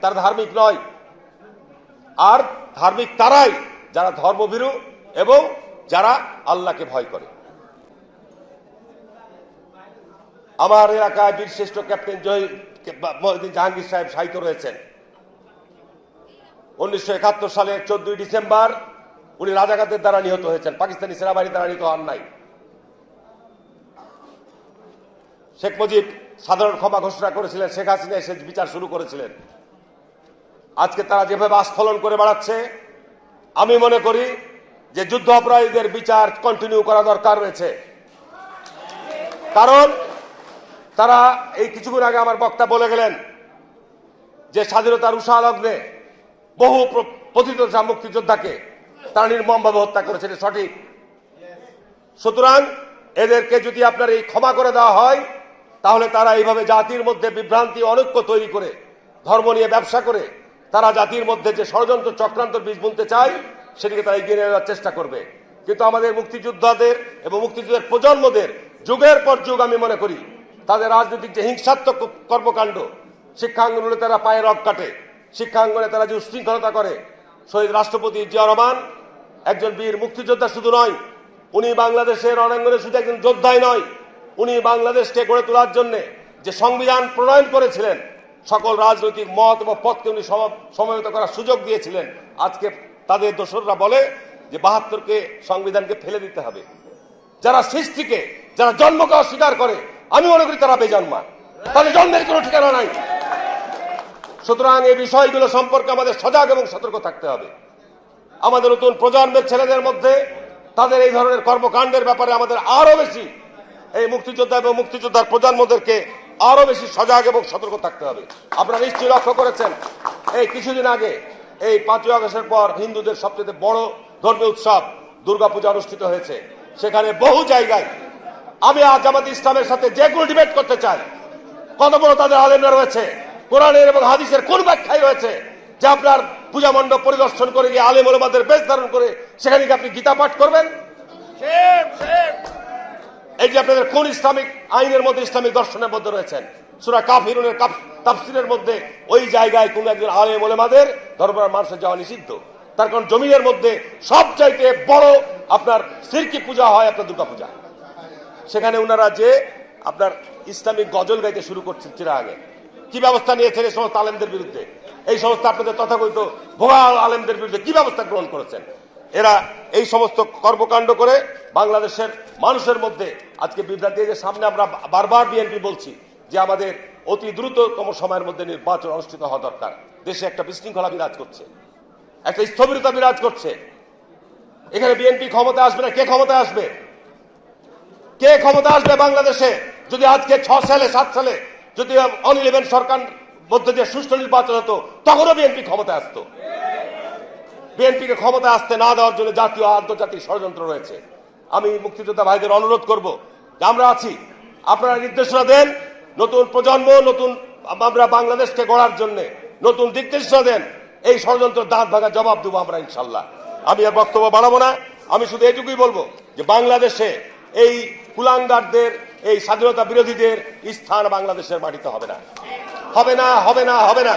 তারা ধার্মিক নয়। আর ধার্মিক তারাই যারা ধর্মভীরু এবং যারা আল্লাহকে ভয় করে। আমার এলাকায় বীরশ্রেষ্ঠ ক্যাপ্টেন জহির জাহাঙ্গীর সাহেব সাহিত্য রয়েছেন। উনিশশো একাত্তর সালের চোদ্দই ডিসেম্বর উনি রাজাঘাতের দ্বারা নিহত হয়েছেন। পাকিস্তানি সেনাবাহিনী দ্বারা নিহত হন নাই। শেখ মুজিব সাধারণ ক্ষমা ঘোষণা করেছিলেন। শেখ হাসিনা এসে বিচার শুরু করেছিলেন। আজকে তারা যেভাবে আস্ফলন করে বেড়াচ্ছে, আমি মনে করি যে যুদ্ধ অপরাধীদের বিচার কন্টিনিউ করা দরকার রয়েছে। কারণ তারা এই কিছুক্ষণ আগে আমার বক্তা বলে গেলেন যে স্বাধীনতার উষা লগ্নে বহু পতিত মুক্তিযোদ্ধাকে তারা নির্মমভাবে হত্যা করেছে সঠিক। সুতরাং এদেরকে যদি আপনার এই ক্ষমা করে দেওয়া হয়, তাহলে তারা এইভাবে জাতির মধ্যে বিভ্রান্তি, অনৈক্য তৈরি করে, ধর্ম নিয়ে ব্যবসা করে তারা জাতির মধ্যে যে ষড়যন্ত্র চক্রান্ত বীজ বুনতে চায় সেটিকে তারা এগিয়ে নেওয়ার চেষ্টা করবে। কিন্তু আমাদের মুক্তিযোদ্ধাদের এবং মুক্তিযুদ্ধের প্রজন্মদের যুগের পর যুগ আমি মনে করি, তাদের রাজনৈতিক যে হিংসাত্মক কর্মকাণ্ড শিক্ষাঙ্গনে তারা পায়ে রক কাটে। শিক্ষাঙ্গনে তারা যে উশৃঙ্খলতা করে, শহীদ রাষ্ট্রপতি জিয়া রহমান, একজন বীর মুক্তিযোদ্ধা শুধু নয়, উনি বাংলাদেশের রণাঙ্গনে শুধু একজন যোদ্ধাই নয়, উনি বাংলাদেশকে গড়ে তোলার জন্য যে সংবিধান প্রণয়ন করেছিলেন সকল রাজনৈতিক মত এবং পথকে উনি সম- সমবেত করার সুযোগ দিয়েছিলেন। আজকে তাদের দোসররা বলে যে বাহাত্তরকে সংবিধানকে ফেলে দিতে হবে। যারা সৃষ্টিকে, যারা জন্মকে অস্বীকার করে, আমি মনে করি তারা বেজন্মা তাদের জন্মের কোনো ঠিকানা নাই। সুতরাং এই বিষয়গুলো সম্পর্কে আমাদের সজাগ এবং সতর্ক থাকতে হবে। আমাদের নতুন প্রজন্মের ছেলেদের মধ্যে তাদের এই ধরনের কর্মকাণ্ডের ব্যাপারে আমাদের আরও বেশি এই মুক্তিযোদ্ধা এবং মুক্তিযোদ্ধার প্রজন্মদেরকে আরও বেশি সজাগ এবং সতর্ক থাকতে হবে। আপনারা নিশ্চয়ই লক্ষ্য করেছেন, এই কিছুদিন আগে, এই পাঁচই আগস্টের পর হিন্দুদের সবচেয়ে বড় ধর্মীয় উৎসব দুর্গাপূজা অনুষ্ঠিত হয়েছে। সেখানে বহু জায়গায় আমি আজ জামাত ইসলামের সাথে যে কোনো ডিবেট করতে চাই কত বড় তাদের আলেমরা রয়েছে, কোরআনের এবং হাদিসের কোন ব্যাখ্যায় রয়েছে, যে আপনার পূজা মণ্ডপ পরিদর্শন করে গিয়ে আলেম বেশ ধারণ করে সেখানে আপনি গীতা পাঠ করবেন? এই যে আপনাদের কোন ইসলামিক আইনের মধ্যে, ইসলামিক দর্শনের মধ্যে রয়েছেন? সুরা কাফিরুনের কাফ- তাফসিরের মধ্যে ওই জায়গায় কোন একজন আলেম ওলেমাদের ধর্মের মানুষের যাওয়া নিষিদ্ধ। তার কারণ জমিনের মধ্যে সব চাইতে বড় আপনার সিরকি পূজা হয় আপনার দুর্গা পূজা সেখানে ওনারা যে আপনার ইসলামিক গজল গাইতে শুরু করছেন চিরা আগে। কি ব্যবস্থা নিয়েছেন এই সমস্ত আলেমদের বিরুদ্ধে? এই সমস্ত আপনাদের তথাকথিত ভোগা আলেমদের বিরুদ্ধে কি ব্যবস্থা গ্রহণ করেছেন? এরা এই সমস্ত কর্মকাণ্ড করে বাংলাদেশের মানুষের মধ্যে আজকে বিভ্রান্তি যে সামনে আমরা বারবার বিএনপি বলছি যে আমাদের অতি দ্রুততম সময়ের মধ্যে নির্বাচন অনুষ্ঠিত হওয়া দরকার। দেশে একটা বিশৃঙ্খলা বিরাজ করছে। একটা স্থবিরতা বিরাজ করছে। এখানে বিএনপি ক্ষমতা আসবে না? কে ক্ষমতা আসবে? কে ক্ষমতা আসবে বাংলাদেশে? যদি আজকে ছ সালে, সাত সালে যদি অন ইলেভেন সরকার মধ্যে দিয়ে সুষ্ঠু নির্বাচন হতো, তখনও বিএনপি ক্ষমতা আসতো। বিএনপিকে ক্ষমতা আসতে না দেওয়ার জন্য জাতীয় আন্তর্জাতিক ষড়যন্ত্র রয়েছে। আমি মুক্তিযোদ্ধা ভাইদের অনুরোধ করব যে আমরা আছি। আপনারা নির্দেশনা দেন নতুন প্রজন্ম, নতুন আমরা বাংলাদেশকে গড়ার জন্য নতুন দিক নির্দেশনা দেন। এই ষড়যন্ত্র দাঁত ভাঙা জবাব দেবো আমরা ইনশাল্লাহ। আমি আর বক্তব্য বাড়াবো না। আমি শুধু এটুকুই বলব যে বাংলাদেশে এই কুলাঙ্গারদের, এই স্বাধীনতা বিরোধীদের স্থান বাংলাদেশের মাটিতে হবে না। হবে না হবে না হবে না।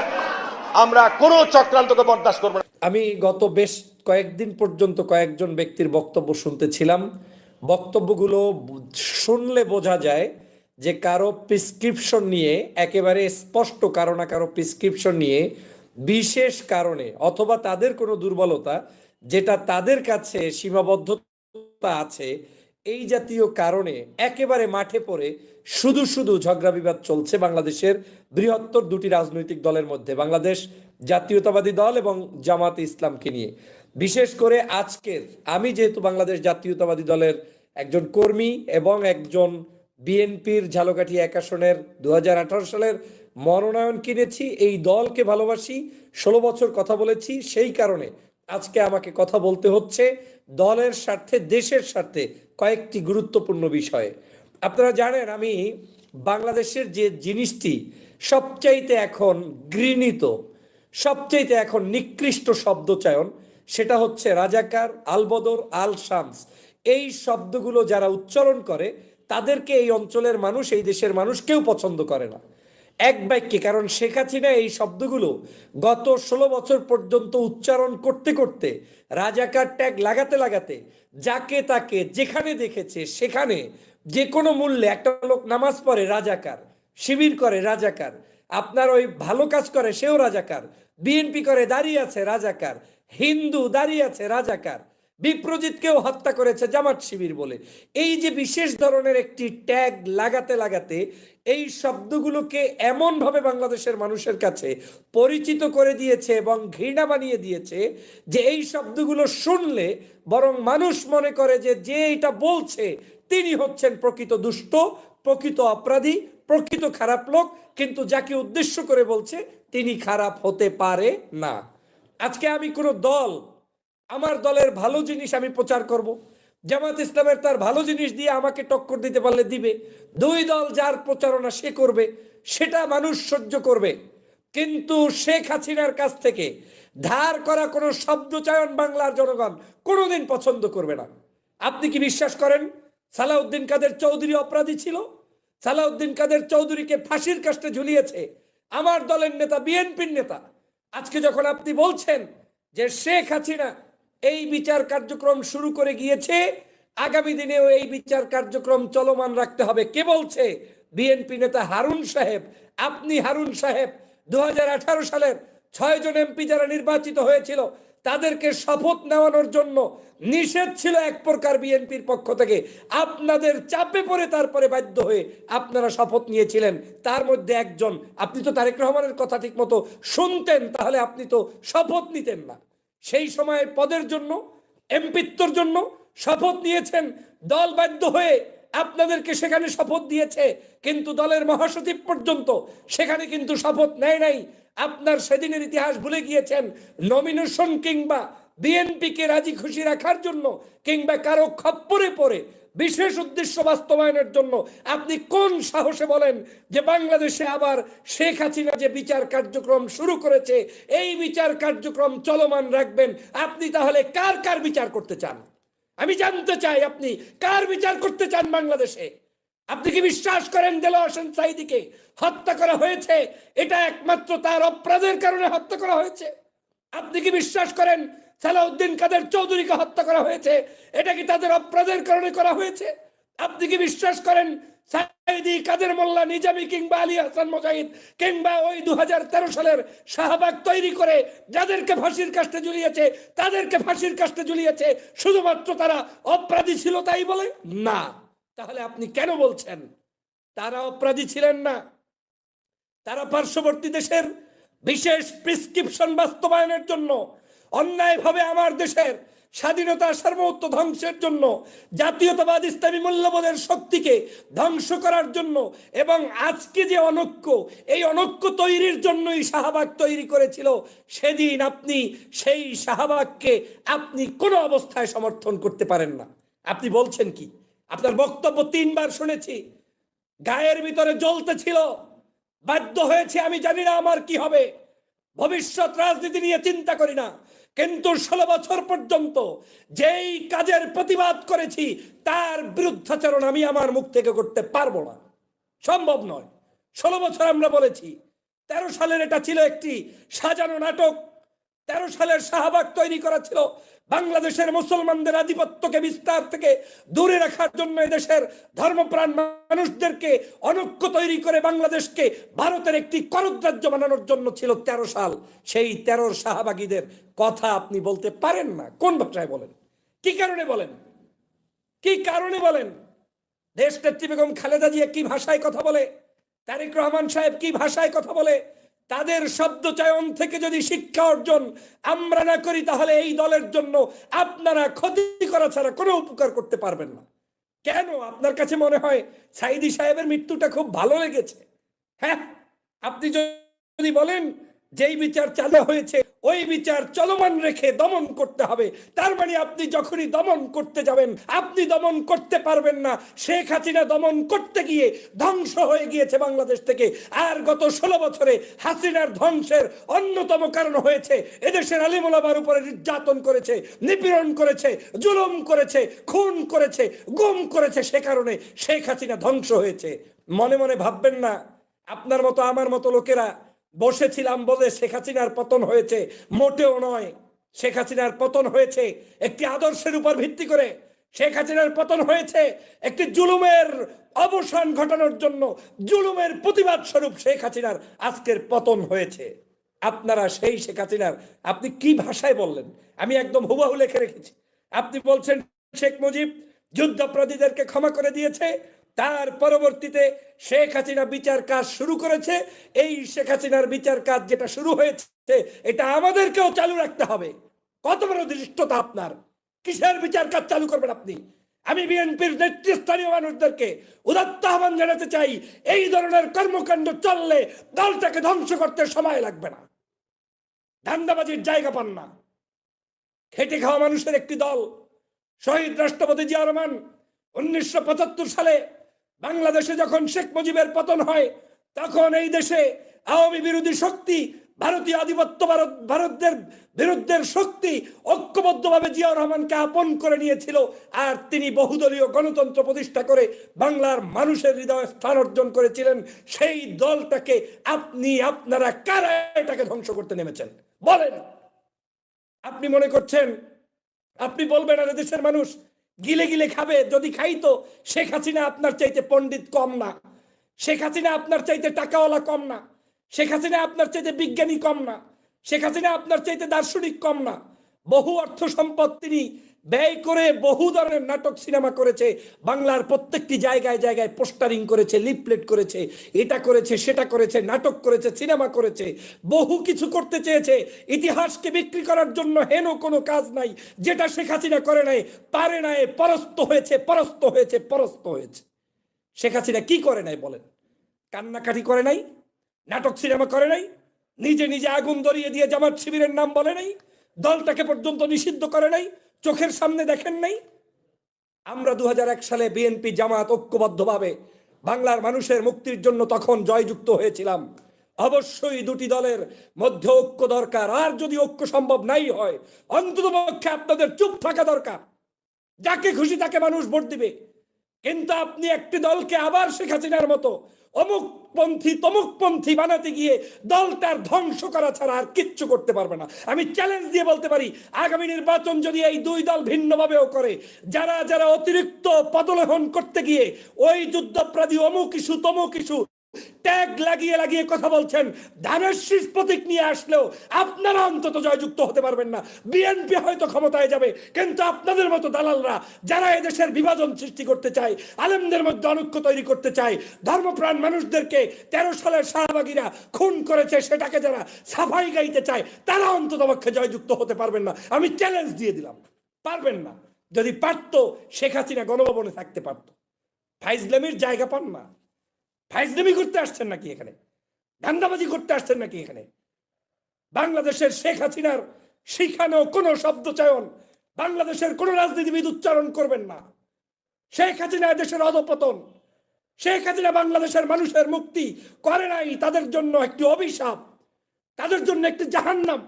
আমরা কোনো চক্রান্তকে বরদাস্ত করব না। আমি গত বেশ কয়েকদিন পর্যন্ত কয়েকজন ব্যক্তির বক্তব্য শুনতেছিলাম। বক্তব্যগুলো শুনলে বোঝা যায় যে কারও প্রেসক্রিপশন নিয়ে একেবারে স্পষ্ট কারও না কারও প্রেসক্রিপশন নিয়ে বিশেষ কারণে অথবা তাদের কোনো দুর্বলতা যেটা তাদের কাছে সীমাবদ্ধতা আছে, এই জাতীয় কারণে একেবারে মাঠে পড়ে শুধু শুধু ঝগড়া বিবাদ চলছে বাংলাদেশের বৃহত্তর দুটি রাজনৈতিক দলের মধ্যে, বাংলাদেশ জাতীয়তাবাদী দল এবং জামাত ইসলামকে নিয়ে। বিশেষ করে আজকের, আমি যেহেতু বাংলাদেশ জাতীয়তাবাদী দলের একজন কর্মী এবং একজন বিএনপির ঝালকাঠি এক আসনের দু হাজার আঠারো সালের মনোনয়ন কিনেছি, এই দলকে ভালোবাসি, ষোলো বছর কথা বলেছি, সেই কারণে আজকে আমাকে কথা বলতে হচ্ছে দলের স্বার্থে, দেশের স্বার্থে কয়েকটি গুরুত্বপূর্ণ বিষয়ে। আপনারা জানেন, আমি বাংলাদেশের যে জিনিসটি সবচাইতে এখন ঘৃণিত, সবচাইতে এখন নিকৃষ্ট শব্দচয়ন সেটা হচ্ছে রাজাকার আলবদর আল শামস এই শব্দগুলো যারা উচ্চারণ করে, তাদেরকে এই অঞ্চলের মানুষ, এই দেশের মানুষ কেউ পছন্দ করে না। এক বাক্যে, কারণ শেখ হাসিনা এই শব্দগুলো গত ষোলো বছর পর্যন্ত উচ্চারণ করতে করতে, রাজাকার ট্যাগ লাগাতে লাগাতে, যাকে তাকে যেখানে দেখেছে সেখানে যে কোনো মূল্যে একটা লোক নামাজ পড়ে রাজাকার, শিবির করে রাজাকার, আপনার ওই ভালো কাজ করে সেও রাজাকার, বিএনপি করে দাঁড়িয়ে আছে রাজাকার হিন্দু দাঁড়িয়ে আছে রাজাকার। বিপ্রজিৎকেও হত্যা করেছে জামাত শিবির বলে। এই যে বিশেষ ধরনের একটি ট্যাগ লাগাতে লাগাতে এই শব্দগুলোকে এমনভাবে বাংলাদেশের মানুষের কাছে পরিচিত করে দিয়েছে এবং ঘৃণা বানিয়ে দিয়েছে যে এই শব্দগুলো শুনলে বরং মানুষ মনে করে যে যে এটা বলছে তিনি হচ্ছেন প্রকৃত দুষ্ট, প্রকৃত অপরাধী, প্রকৃত খারাপ লোক, কিন্তু যাকে উদ্দেশ্য করে বলছে তিনি খারাপ হতে পারে না। আজকে আমি কোনো দল, আমার দলের ভালো জিনিস আমি প্রচার করব। জামাত ইসলামের তার ভালো জিনিস দিয়ে আমাকে টক্কর দিতে পারলে দিবে। দুই দল যার প্রচারণা সে করবে, সেটা মানুষ সহ্য করবে। কিন্তু শেখ হাসিনার কাছ থেকে ধার করা কোনো শব্দ চয়ন বাংলার জনগণ কোনোদিন পছন্দ করবে না। আপনি কি বিশ্বাস করেন? সালাউদ্দিন কাদের চৌধুরী অপরাধী ছিল? সালাউদ্দিন কাদের চৌধুরীকে ফাঁসির কাস্টে ঝুলিয়েছে? আমার দলের নেতা, বিএনপির নেতা আজকে যখন আপনি বলছেন যে শেখ হাসিনা এই বিচার কার্যক্রম শুরু করে গিয়েছে, আগামী দিনেও এই বিচার কার্যক্রম চলমান রাখতে হবে। কে বলছে? বিএনপি নেতা হারুন সাহেব। আপনি হারুন সাহেব দু হাজার আঠারো সালের ছয় জন এমপি যারা নির্বাচিত হয়েছিল তাদেরকে শপথ নেওয়ানোর জন্য নিষেধ ছিল এক প্রকার বিএনপির পক্ষ থেকে। আপনাদের চাপে পড়ে তারপরে বাধ্য হয়ে আপনারা শপথ নিয়েছিলেন। তার মধ্যে একজন, আপনি তো তারেক রহমানের কথা ঠিক মতো শুনতেন, তাহলে আপনি তো শপথ নিতেন না। সেই সময় পদের জন্য এমপিত্বর জন্য শপথ নিয়েছেন। দল বাধ্য হয়ে আপনাদেরকে সেখানে শপথ দিয়েছে, কিন্তু দলের মহাসচিব পর্যন্ত সেখানে কিন্তু শপথ নেয় নাই। আপনার সেদিনের ইতিহাস ভুলে গিয়েছেন নমিনেশন কিংবা বিএনপিকে রাজি খুশি রাখার জন্য কিংবা কারও খপ্পরে পড়ে বিশেষ উদ্দেশ্য বাস্তবায়নের জন্য আপনি কোন সাহসে বলেন যে বাংলাদেশে আবার শেখ হাসিনা যে বিচার কার্যক্রম শুরু করেছে, এই বিচার কার্যক্রম চলমান রাখবেন, আপনি তাহলে কার কার বিচার করতে চান? জানতে চাই আপনি, কার বিচার করতে চান বাংলাদেশে? আপনি কি বিশ্বাস করেন দেল হোসেন সাইদিকে হত্যা করা হয়েছে? এটা একমাত্র তার অপরাধের কারণে হত্যা করা হয়েছে। আপনি কি বিশ্বাস করেন সালাউদ্দিন কাদের চৌধুরীকে হত্যা করা হয়েছে? এটা কি তাদের অপরাধের কারণে করা হয়েছে? আপনি কি বিশ্বাস করেন কাদের মোল্লা, নিজামি কিংবা আলী হাসান মোজাহিদ, কিংবা ওই দু সালের শাহবাগ তৈরি করে যাদেরকে ফাঁসির ঝুলিয়েছে, তাদেরকে ফাঁসির ঝুলিয়েছে, শুধুমাত্র তারা অপরাধী ছিল তাই বলে? না। তাহলে আপনি কেন বলছেন? তারা অপরাধী ছিলেন না। তারা পার্শ্ববর্তী দেশের বিশেষ প্রেসক্রিপশন বাস্তবায়নের জন্য অন্যায়ভাবে আমার দেশের স্বাধীনতা সার্বত্ব ধ্বংসের জন্য, জাতীয়তাবাদ ইসলামী মূল্যবোধের শক্তিকে ধ্বংস করার জন্য এবং আজকে যে অনৈক্য, এই অনৈক্য তৈরির জন্যই শাহবাগ তৈরি করেছিল, সেদিন আপনি সেই শাহবাগকে আপনি কোনো অবস্থায় সমর্থন করতে পারেন না। আপনি বলছেন কি? আপনার বক্তব্য তিনবার শুনেছি। গায়ের ভিতরে জ্বলতে ছিল। বাধ্য হয়েছে, আমি জানি না আমার কি হবে। ভবিষ্যৎ রাজনীতি নিয়ে চিন্তা করি না। কিন্তু ষোলো বছর পর্যন্ত যেই কাজের প্রতিবাদ করেছি, তার বিরুদ্ধাচরণ আমি আমার মুখ থেকে করতে পারব না। সম্ভব নয়। ষোলো বছর আমরা বলেছি, তেরো সালের এটা ছিল একটি সাজানো নাটক তেরো সালের শাহবাগ তৈরি করা ছিল বাংলাদেশের মুসলমানদের আধিপত্যকে বিস্তার থেকে দূরে রাখার জন্য দেশের ধর্মপ্রাণ মানুষদেরকে অনৈক্য তৈরি করে বাংলাদেশকে ভারতের একটি করদ্রাজ্য বানানোর জন্য ছিল তেরো সাল। সেই তেরোর শাহবাগীদের কথা আপনি বলতে পারেন না। কোন ভাষায় বলেন? কি কারণে বলেন? কি কারণে বলেন? দেশ নেত্রী বেগম খালেদা জিয়া কি ভাষায় কথা বলে? তারেক রহমান সাহেব কি ভাষায় কথা বলে? তাদের শব্দ চয়ন থেকে যদি শিক্ষা অর্জন আমরা না করি, তাহলে এই দলের জন্য আপনারা ক্ষতি করা ছাড়া কোনো উপকার করতে পারবেন না। কেন? আপনার কাছে মনে হয় সাইদি সাহেবের মৃত্যুটা খুব ভালো লেগেছে? হ্যাঁ? আপনি যদি বলেন যেই বিচার চালু হয়েছে, ওই বিচার চলমান রেখে দমন করতে হবে। তার মানে আপনি যখনই দমন করতে যাবেন, আপনি দমন করতে পারবেন না। শেখ হাসিনা দমন করতে গিয়ে ধ্বংস হয়ে গিয়েছে বাংলাদেশ থেকে। আর গত ষোলো বছরে হাসিনার ধ্বংসের অন্যতম কারণ হয়েছে, এদেশের আলিমুলাবার উপরে নির্যাতন করেছে, নিপীড়ন করেছে, জুলুম করেছে, খুন করেছে, গুম করেছে সে কারণে শেখ হাসিনা ধ্বংস হয়েছে। মনে মনে ভাববেন না, আপনার মতো আমার মতো লোকেরা বসেছিলাম বলে শেখ হাসিনার পতন হয়েছে, মোটেও নয়। শেখ হাসিনার পতন হয়েছে একটি আদর্শের উপর ভিত্তি করে। শেখ হাসিনার পতন হয়েছে একটি জুলুমের অবসান ঘটানোর জন্য, জুলুমের প্রতিবাদ স্বরূপ শেখ হাসিনার আজকের পতন হয়েছে। আপনারা সেই শেখ হাসিনার, আপনি কি ভাষায় বললেন? আমি একদম হুবাহু লেখে রেখেছি। আপনি বলছেন শেখ মুজিব যুদ্ধাপরাধীদেরকে ক্ষমা করে দিয়েছে তার পরবর্তীতে শেখ হাসিনা বিচার কাজ শুরু করেছে। এই শেখ হাসিনার বিচার কাজ যেটা শুরু হয়েছে, এটা আমাদেরকেও চালু রাখতে হবে। কত বড় দৃষ্টতা আপনার? কিসের বিচার কাজ চালু করবেন আপনি? আমি বিএনপির নেতৃস্থানীয় মানুষদেরকে উদাত্ত আহ্বান জানাতে চাই, এই ধরনের কর্মকাণ্ড চললে দলটাকে ধ্বংস করতে সময় লাগবে না। ধান্দাবাজির জায়গা পান না। খেটে খাওয়া মানুষের একটি দল, শহীদ রাষ্ট্রপতি জিয়া রহমান, উনিশশো পঁচাত্তর সালে বাংলাদেশে যখন শেখ মুজিবের পতন হয়, তখন এই দেশে আওয়ামী বিরোধী শক্তি, ভারতীয় আধিপত্য ভারত ভারতদের বিরুদ্ধের শক্তি ঐক্যবদ্ধভাবে জিয়াউর রহমানকে আপন করে নিয়েছিল। আর তিনি বহুদলীয় গণতন্ত্র প্রতিষ্ঠা করে বাংলার মানুষের হৃদয়ে স্থান অর্জন করেছিলেন। সেই দলটাকে আপনি, আপনারা কারা এটাকে ধ্বংস করতে নেমেছেন? বলেন। আপনি মনে করছেন? আপনি বলবেন, আর দেশের মানুষ গিলে গিলে খাবে, যদি খাইতো শেখ হাসিনা আপনার চাইতে পণ্ডিত কম না। শেখ হাসিনা আপনার চাইতে টাকাওয়ালা কম না। শেখ হাসিনা আপনার চাইতে বিজ্ঞানী কম না। শেখ হাসিনা আপনার চাইতে দার্শনিক কম না। বহু অর্থ সম্পদ তিনি ব্যয় করে বহু ধরনের নাটক সিনেমা করেছে, বাংলার প্রত্যেকটি জায়গায় জায়গায় পোস্টারিং করেছে, লিফলেট করেছে, এটা করেছে, সেটা করেছে, নাটক করেছে, সিনেমা করেছে, বহু কিছু করতে চেয়েছে, ইতিহাসকে বিক্রি করার জন্য হেন কোনো কাজ নাই, যেটা শেখ হাসিনা করে নাই, পারে নাই, পরস্ত হয়েছে পরস্ত হয়েছে পরস্ত হয়েছে। শেখ হাসিনা কি করে নাই বলেন? কান্নাকাটি করে নাই? নাটক সিনেমা করে নাই? নিজে নিজে আগুন ধরিয়ে দিয়ে জামাত শিবিরের নাম বলে নাই? দলটাকে পর্যন্ত নিষিদ্ধ করে নাই? চোখের সামনে দেখেন নাই? আমরা দু হাজার এক সালে বিএনপি জামাত ঐক্যবদ্ধভাবে বাংলার মানুষের মুক্তির জন্য তখন জয়যুক্ত হয়েছিলাম। অবশ্যই দুটি দলের মধ্যে ঐক্য দরকার। আর যদি ঐক্য সম্ভব নাই হয় অন্তত পক্ষে আপনাদের চুপ থাকা দরকার। যাকে খুশি তাকে মানুষ ভোট দিবে। কিন্তু আপনি একটি দলকে আবার শেখ হাসিনার মতো অমুক পন্থী তমুক পন্থী বানাতে গিয়ে দলটার ধ্বংস করা ছাড়া আর কিচ্ছু করতে পারবে না। আমি চ্যালেঞ্জ দিয়ে বলতে পারি, আগামী নির্বাচন যদি এই দুই দল ভিন্নভাবেও করে, যারা যারা অতিরিক্ত পদলেহন করতে গিয়ে ওই যুদ্ধপ্রাধী অমুক ইস্যু, তমুক ইস্যু ট্যাগ লাগিয়ে লাগিয়ে কথা বলছেন। ধানের শীষ প্রতীক নিয়ে আসলেও আপনারা অন্তত জয়যুক্ত হতে পারবেন না। বিএনপি হয়তো ক্ষমতায় যাবে, কিন্তু আপনাদের মতো দালালরা যারা এদেশের বিভাজন সৃষ্টি করতে চায়, আলেমদের মধ্যে অনৈক্য তৈরি করতে চায়, ধর্মপ্রাণ মানুষদেরকে তেরো সালের শাহবাগীরা খুন করেছে, সেটাকে যারা সাফাই গাইতে চায়, তারা অন্তত পক্ষে জয়যুক্ত হতে পারবেন না। আমি চ্যালেঞ্জ দিয়ে দিলাম। পারবেন না। যদি পারতো, শেখ হাসিনা গণভবনে থাকতে পারতো। ফাইজলামির জায়গা পান না। ফাইজলামি করতে আসছেন নাকি এখানে? ধান্দাবাজি করতে আসছেন নাকি এখানে? বাংলাদেশের শেখ হাসিনার শিখানো কোনো শব্দ চয়ন বাংলাদেশের কোনো রাজনীতিবিদ উচ্চারণ করবেন না। শেখ হাসিনা দেশের অধপতন। শেখ হাসিনা বাংলাদেশের মানুষের মুক্তি করে নাই, তাদের জন্য একটি অভিশাপ, তাদের জন্য একটি জাহান্নাম।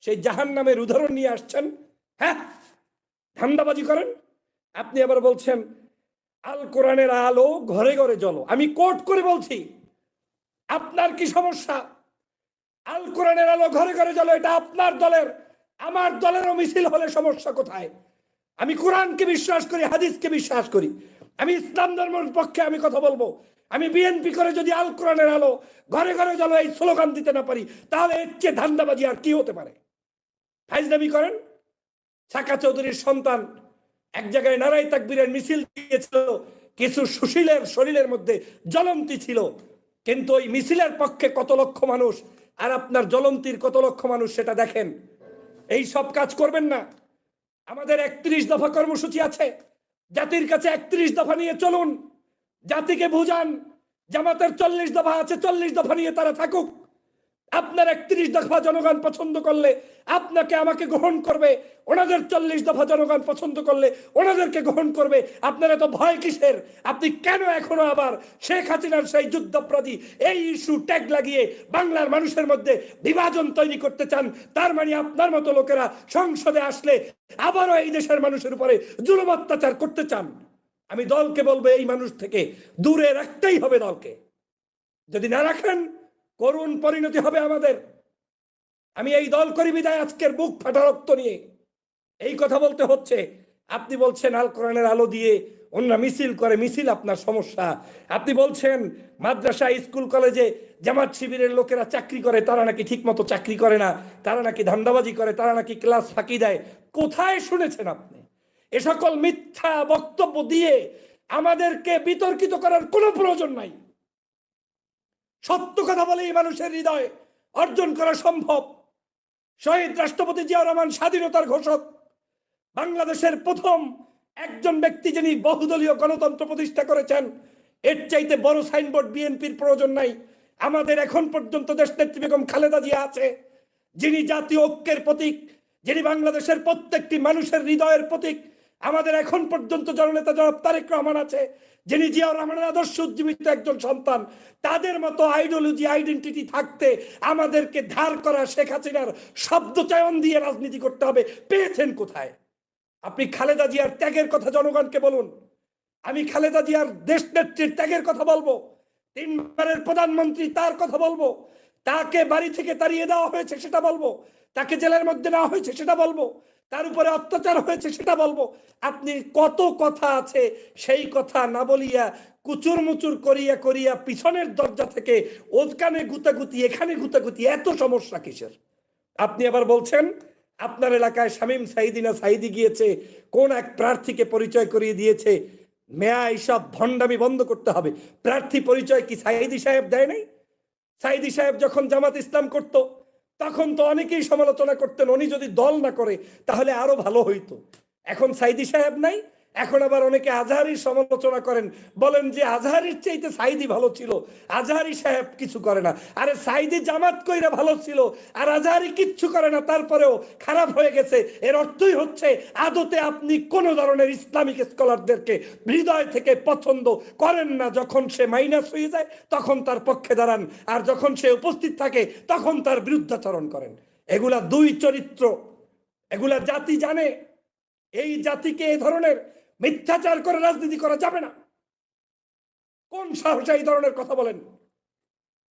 সেই জাহান্নামের উদাহরণ নিয়ে আসছেন। হ্যাঁ ধান্দাবাজি করেন। আপনি আবার বলছেন আল কোরআনের আলো ঘরে ঘরে জ্বলো। আমি কোট করে বলছি, আপনার কি সমস্যা? আল কোরআনের আলো ঘরে ঘরে জ্বলো, এটা আপনার দলের, আমার দলেরও মিছিল হলে সমস্যা কোথায়? আমি কোরআনকে বিশ্বাস করি, হাদিসকে বিশ্বাস করি। আমি ইসলাম ধর্মের পক্ষে আমি কথা বলব। আমি বিএনপি করে যদি আল কোরআনের আলো ঘরে ঘরে জ্বলো, এই স্লোগান দিতে না পারি, তাহলে এর চেয়ে ধান্দাবাজি আর কি হতে পারে? ফাইজদামি করেন? সাকা চৌধুরীর সন্তান এক জায়গায় নারাই তাকবীরের মিছিল দিয়েছিল, কিছু সুশীলের শরীরের মধ্যে জ্বলন্তি ছিল। কিন্তু ওই মিছিলের পক্ষে কত লক্ষ মানুষ, আর আপনার জ্বলন্তির কত লক্ষ মানুষ সেটা দেখেন। এই সব কাজ করবেন না। আমাদের একত্রিশ দফা কর্মসূচি আছে। জাতির কাছে একত্রিশ দফা নিয়ে চলুন। জাতিকে বুঝান। জামাতের চল্লিশ দফা আছে, চল্লিশ দফা নিয়ে তারা থাকুক। আপনার একত্রিশ দফা জনগণ পছন্দ করলে আপনাকে আমাকে গ্রহণ করবে। ওনাদের চল্লিশ দফা জনগণ পছন্দ করলে ওনাদেরকে গ্রহণ করবে। আপনারা তো ভয় কিসের? আপনি কেন এখনও আবার শেখ হাসিনার সেই যুদ্ধপ্রতি এই ইস্যু ট্যাগ লাগিয়ে বাংলার মানুষের মধ্যে বিভাজন তৈরি করতে চান? তার মানে আপনার মতো লোকেরা সংসদে আসলে আবারও এই দেশের মানুষের উপরে জুলুম অত্যাচার করতে চান। আমি দলকে বলব এই মানুষ থেকে দূরে রাখতেই হবে দলকে। যদি না রাখেন করুণ পরিণতি হবে আমাদের। আমি এই দল করি বিদায় আজকের বুক ফাটা রক্ত নিয়ে। এই কথা বলতে হচ্ছে, আপনি বলছেন আল কোরআনের আলো দিয়ে অন্য মিছিল করে, মিছিল আপনার সমস্যা। আপনি বলছেন মাদ্রাসা, স্কুল, কলেজে জামাত শিবিরের লোকেরা চাকরি করে, তারা নাকি ঠিকমতো চাকরি করে না, তারা নাকি ধান্দাবাজি করে, তারা নাকি ক্লাস ফাঁকি দেয়। কোথায় শুনেছেন আপনি? এ সকল মিথ্যা বক্তব্য দিয়ে আমাদেরকে বিতর্কিত করার কোনো প্রয়োজন নাই। সত্য কথা বলেই মানুষের হৃদয় অর্জন করা সম্ভব। শহীদ রাষ্ট্রপতি জিয়া রহমান স্বাধীনতার ঘোষক, বাংলাদেশের প্রথম একজন ব্যক্তি যিনি বহুদলীয় গণতন্ত্র প্রতিষ্ঠা করেছেন, এর চাইতে বড় সাইনবোর্ড বিএনপির প্রয়োজন নাই। আমাদের এখন পর্যন্ত দেশনেত্রী বেগম খালেদা জিয়া আছে, যিনি জাতীয় ঐক্যের প্রতীক, যিনি বাংলাদেশের প্রত্যেকটি মানুষের হৃদয়ের প্রতীক আমাদের এখন পর্যন্ত জননেতা জনাব তারেক রহমান আছে, যিনি জিয়াউর রহমানের আদর্শ উজ্জীবিত একজন সন্তান, তাদের মতো আইডিওলজি আইডেন্টিটি থাকতে আমাদেরকে ধার করা শেখ হাসিনার শব্দ চয়ন দিয়ে রাজনীতি করতে হবে। পেয়েছেন কোথায়? আপনি খালেদা জিয়ার ত্যাগের কথা জনগণকে বলুন। আমি খালেদা জিয়ার দেশ নেত্রীর ত্যাগের কথা বলব। তিনবারের প্রধানমন্ত্রী তার কথা বলব। তাকে বাড়ি থেকে তাড়িয়ে দেওয়া হয়েছে সেটা বলব। তাকে জেলের মধ্যে নেওয়া হয়েছে সেটা বলব। তার উপরে অত্যাচার হয়েছে, সেটা বলব। আপনি কত কথা আছে, সেই কথা না বলিয়া কুচুর মুচুর করিয়া করিয়া পিছনের দরজা থেকে ওখানে গুতাগুতি, এখানে গুতাগুতি, এত সমস্যা কিসের? আপনি আবার বলছেন, আপনার এলাকায় শামীম সাইদিনা সাইদি গিয়েছে, কোন এক প্রার্থীকে পরিচয় করিয়ে দিয়েছে, মেয়া এইসব ভণ্ডামি বন্ধ করতে হবে। প্রার্থী পরিচয় কি সাইদি সাহেব দেয় নাই? সাইদি সাহেব যখন জামাত ইসলাম করত তখন তো অনেকেই সমালোচনা করতেন, উনি যদি দল না করে, তাহলে আরও ভালো হইতো। এখন সাইদি সাহেব নাই এখন আবার অনেকে আজহারির সমালোচনা করেন, বলেন যে আজহারির চাইতে সাইদি ভালো ছিল। আজহারি সাহেব কিছু করে না। আরে সাইদি জামাত কইরা ভালো ছিল, আর আজহারি কিচ্ছু করে না, তারপরেও খারাপ হয়ে গেছে। এর অর্থই হচ্ছে, আদতে আপনি কোন ধরনের ইসলামিক স্কলারদেরকে হৃদয় থেকে পছন্দ করেন না। যখন সে মাইনাস হয়ে যায়, তখন তার পক্ষে দাঁড়ান, আর যখন সে উপস্থিত থাকে, তখন তার বিরুদ্ধাচরণ করেন। এগুলা দুই চরিত্র। এগুলা জাতি জানে। এই জাতিকে এই ধরনের মিথ্যাচার করে রাজনীতি করা যাবে না। কোন সাহসে এই ধরনের কথা বলেন?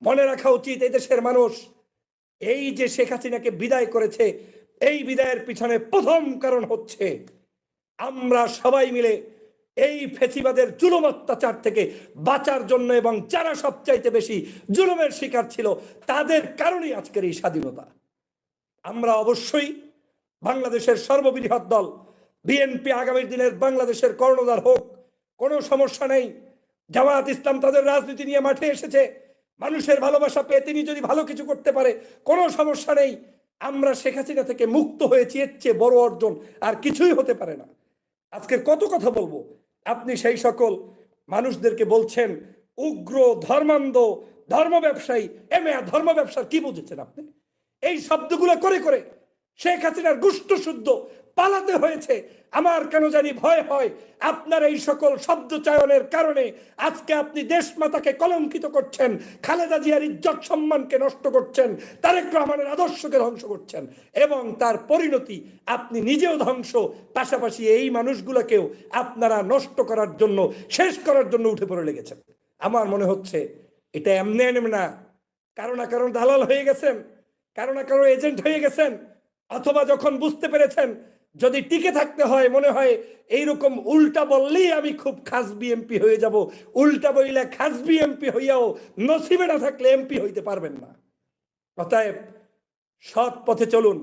মনে রাখা উচিত, এই দেশের মানুষ, এই যে শেখ হাসিনাকে বিদায় করেছে, এই বিদায়ের পিছনে প্রথম কারণ হচ্ছে, আমরা সবাই মিলে এই ফেসিবাদের জুলুম অত্যাচার থেকে বাঁচার জন্য এবং যারা সবচাইতে বেশি জুলুমের শিকার ছিল, তাদের কারণেই আজকের এই স্বাধীনতা। আমরা অবশ্যই বাংলাদেশের সর্ববৃহৎ দল বিএনপি আগামী দিনের বাংলাদেশের কর্ণধার হোক, কোনো সমস্যা নেই। জামায়াত ইসলাম তাদের রাজনীতি নিয়ে মাঠে এসেছে। মানুষের ভালোবাসা পেয়ে তিনি যদি ভালো কিছু করতে পারে, কোনো সমস্যা নেই। আমরা শেখ হাসিনা থেকে মুক্ত হয়েছি, এর চেয়ে বড় অর্জন আর কিছুই হতে পারে না। আজকে কত কথা বলব? আপনি সেই সকল মানুষদেরকে বলছেন, উগ্র, ধর্মান্ধ, ধর্ম ব্যবসায়ী এম ধর্ম ব্যবসার কি বুঝেছেন আপনি? এই শব্দগুলো করে করে শেখ হাসিনার গুষ্ট শুদ্ধ পালাতে হয়েছে। আমার কেন জানি ভয় হয়। আপনার এই সকল শব্দ চয়নের কারণে আজকে আপনি দেশ মাতাকে কলঙ্কিত করছেন, খালেদা জিয়ার ইজ্জত সম্মানকে নষ্ট করছেন, তারেক রহমানের আদর্শকে ধ্বংস করছেন এবং তার পরিণতি আপনি নিজেও ধ্বংস, পাশাপাশি এই মানুষগুলোকেও আপনারা নষ্ট করার জন্য, শেষ করার জন্য উঠে পড়ে লেগেছেন। আমার মনে হচ্ছে এটা এমনি এমনি না। কারও না কারণ দালাল হয়ে গেছেন, কারও না কারও এজেন্ট হয়ে গেছেন, অথবা যখন বুঝতে পেরেছেন যদি টিকে থাকতে হয়, মনে হয় এইরকম উল্টা বললেই আমি খুব খাস বিএমপি হয়ে যাব। উল্টা বইলে খাস বিএমপি হইয়াও নসিবে না থাকলে এমপি হইতে পারবেন না। অতএব সৎ পথে চলুন।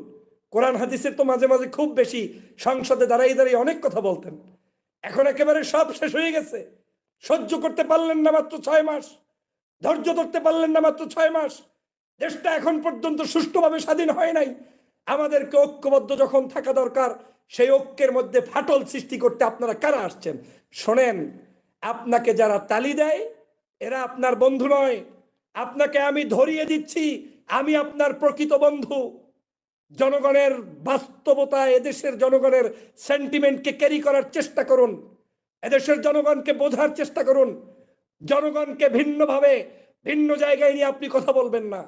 কোরআন হাদিসের তো মাঝে মাঝে খুব বেশি সংসদে দাঁড়াই দাঁড়িয়ে অনেক কথা বলতেন। এখন একেবারে সব শেষ হয়ে গেছে। সহ্য করতে পারলেন না মাত্র ছয় মাস। ধৈর্য ধরতে পারলেন না মাত্র ছয় মাস। দেশটা এখন পর্যন্ত সুষ্ঠুভাবে স্বাধীন হয় নাই। আমাদেরকে ঐক্যবদ্ধ যখন থাকা দরকার, সেই ঐক্যের মধ্যে ফাটল সৃষ্টি করতে আপনারা কারা আসছেন? শোনেন, আপনাকে যারা তালি দেয়, এরা আপনার বন্ধু নয়। আপনাকে আমি ধরিয়ে দিচ্ছি, আমি আপনার প্রকৃত বন্ধু। জনগণের বাস্তবতা, এদেশের জনগণের সেন্টিমেন্টকে ক্যারি করার চেষ্টা করুন। এদেশের জনগণকে বোঝার চেষ্টা করুন। জনগণকে ভিন্নভাবে, ভিন্ন জায়গায় নিয়ে আপনি কথা বলবেন না।